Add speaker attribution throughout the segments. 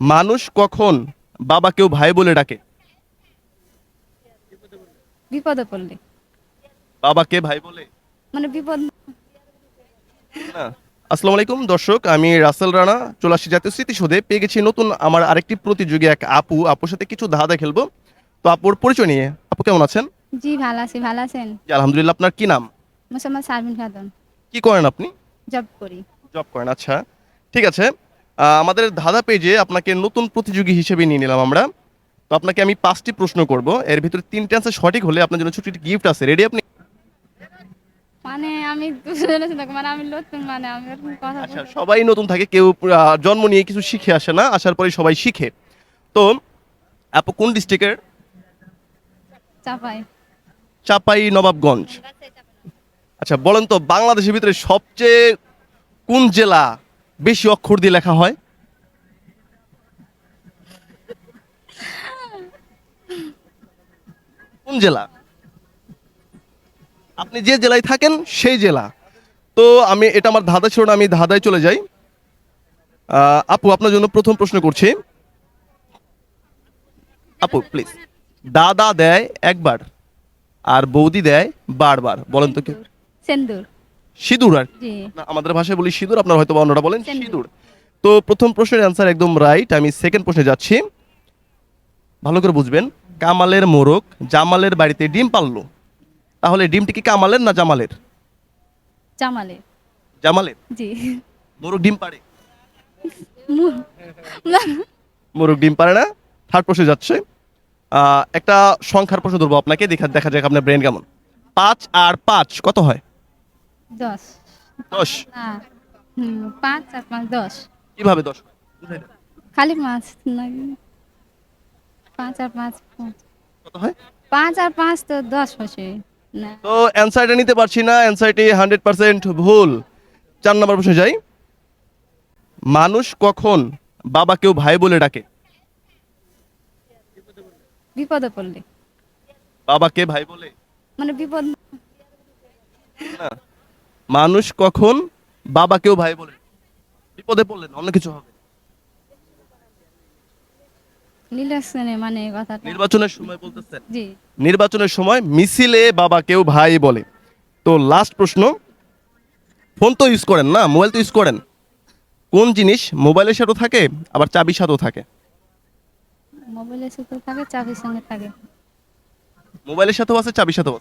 Speaker 1: মানুষ কখন বাবাকেও ভাই বলে ডাকে?
Speaker 2: বিপদে পড়লে।
Speaker 1: বাবাকে ভাই বলে?
Speaker 2: মানে বিপদ
Speaker 1: না। আসসালামু আলাইকুম দর্শক আমি রাসেল রানা চলে আসছি জাতীয় স্মৃতিসৌধে। পেয়ে গেছি নতুন আমার আরেকটি প্রতিযোগী এক আপু। আপুর সাথে কিছু ধাঁধা খেলব। তো আপুর পরিচয় নিয়ে আপু কেমন আছেন?
Speaker 2: জি ভালো আছি ভালো আছেন?
Speaker 1: জি, আলহামদুলিল্লাহ। আপনার কি নাম?
Speaker 2: মুসলমান সারবিন খাতুন।
Speaker 1: কি করেন আপনি?
Speaker 2: জব করি।
Speaker 1: জব করেন আচ্ছা। ঠিক আছে। আমাদের ধাঁধা পেজে আপনাকে নতুন প্রতিযোগী হিসেবে নিয়ে নিলাম আমরা। তো আপনাকে আমি পাঁচটি প্রশ্ন করব। এর ভিতরে তিনটে আনসার সঠিক হলে আপনার জন্য ছোট একটি গিফট আছে। রেডি আপনি?
Speaker 2: মানে আমি মানে আমি নতুন মানে আমি কথা
Speaker 1: আচ্ছা সবাই নতুন থাকে কেউ জন্ম নিয়ে কিছু শিখে আসে না আসার পরে সবাই শিখে। তো আপু কোন ডিস্ট্রিক্টের
Speaker 2: চাপাই।
Speaker 1: চাপাই নবাবগঞ্জ। আচ্ছা বলেন তো বাংলাদেশের ভিতরে সবচেয়ে কোন জেলা বেশি অক্ষর দিয়ে লেখা হয়। কোন জেলা? আপনি যে জেলায় থাকেন, সেই জেলা। তো আমি, এটা আমার ধাঁধা ছিল না, আমি ধাঁধায় চলে যাই। আপু, আপনার জন্য প্রথম প্রশ্ন করছি। আপু প্লিজ দাদা দেয় একবার, আর বৌদি দেয় বারবার, বলেন তো কি
Speaker 2: সেন্দুর।
Speaker 1: সিঁদুর আর আমাদের ভাষায় বলি সিঁদুর আপনার হয়তো বা অন্যরা বলেন
Speaker 2: সিঁদুর।
Speaker 1: তো প্রথম প্রশ্নের অ্যান্সার একদম রাইট আমি সেকেন্ড প্রশ্নে যাচ্ছি। ভালো করে বুঝবেন কামালের মোরগ জামালের বাড়িতে ডিম পারল তাহলে ডিমটি কি কামালের না জামালের?
Speaker 2: জামালের।
Speaker 1: জামালের।
Speaker 2: জি।
Speaker 1: মোরগ ডিম পারে
Speaker 2: মু-
Speaker 1: মোরগ ডিম পারে না। থার্ড প্রশ্নে যাচ্ছে একটা সংখ্যার প্রশ্ন ধরবো আপনাকে দেখা দেখা যাক আপনার ব্রেন কেমন। পাঁচ আর পাঁচ কত হয়?
Speaker 2: দশ।
Speaker 1: দশ?
Speaker 2: না হুম পাঁচ আর পাঁচ দশ।
Speaker 1: কীভাবে দশ? বুঝাই।
Speaker 2: খালি পাঁচ পাঁচ আর পাঁচ পাঁচ।
Speaker 1: কত হয়?
Speaker 2: পাঁচ আর পাঁচ তো দশ না।
Speaker 1: তো অ্যান্সারটা নিতে পারছি না অ্যান্সারটি হান্ড্রেড পার্সেন্ট ভুল। চার নম্বর প্রশ্নে যাই। মানুষ কখন বাবাকেও ভাই বলে ডাকে?
Speaker 2: বিপদে পড়লে।
Speaker 1: বাবাকে ভাই বলে?
Speaker 2: মানে বিপদ
Speaker 1: না। মানুষ কখন বাবাকেও ভাই বলে বিপদে পড়লেন অন্য কিছু হবে।
Speaker 2: মানে কথাটা।
Speaker 1: নির্বাচনের সময় বলতেছেন।
Speaker 2: জি।
Speaker 1: নির্বাচনের সময় মিছিলে বাবাকেও ভাই বলে। তো লাস্ট প্রশ্ন ফোন তো ইউজ করেন না মোবাইল তো ইউজ করেন। কোন জিনিস মোবাইলের সাথেও থাকে আবার চাবির সাথেও থাকে?
Speaker 2: মোবাইলের সাথে থাকে চাবির সঙ্গে থাকে।
Speaker 1: মোবাইলের সাথেও আছে চাবির সাথেও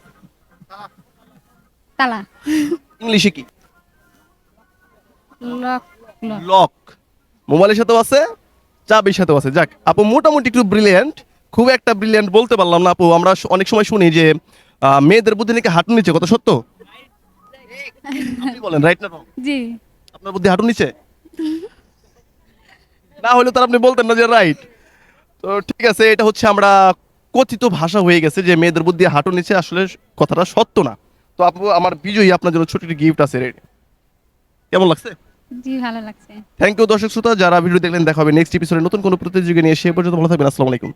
Speaker 2: তালা।
Speaker 1: ইংলিশে কি?
Speaker 2: লক
Speaker 1: মোবাইলের সাথেও আছে চাবির সাথেও আছে। যাক আপু মোটামুটি একটু ব্রিলিয়ান্ট খুব একটা ব্রিলিয়ান্ট বলতে পারলাম না আপু। আমরা অনেক সময় শুনি যে মেয়েদের বুদ্ধি নাকি হাঁটু নিচে কত সত্য? আপনি বলেন রাইট না
Speaker 2: জি।
Speaker 1: আপনার বুদ্ধি হাঁটু নিচে? না হলে তার আপনি বলতেন না যে রাইট তো ঠিক আছে এটা হচ্ছে আমরা কথিত ভাষা হয়ে গেছে যে মেয়েদের বুদ্ধি হাঁটু নিচে আসলে কথাটা সত্য না। তো আপু আমার বিজয়ী আপনার জন্য ছোট গিফট আছে রেডি কেমন লাগছে?
Speaker 2: জি ভালো লাগছে।
Speaker 1: থ্যাংক ইউ দর্শক শ্রোতা যারা ভিডিও দেখলেন দেখা হবে নেক্সট এপিসোডে নতুন কোনো প্রতিযোগী নিয়ে সে পর্যন্ত ভালো থাকবেন। আসসালামু আলাইকুম।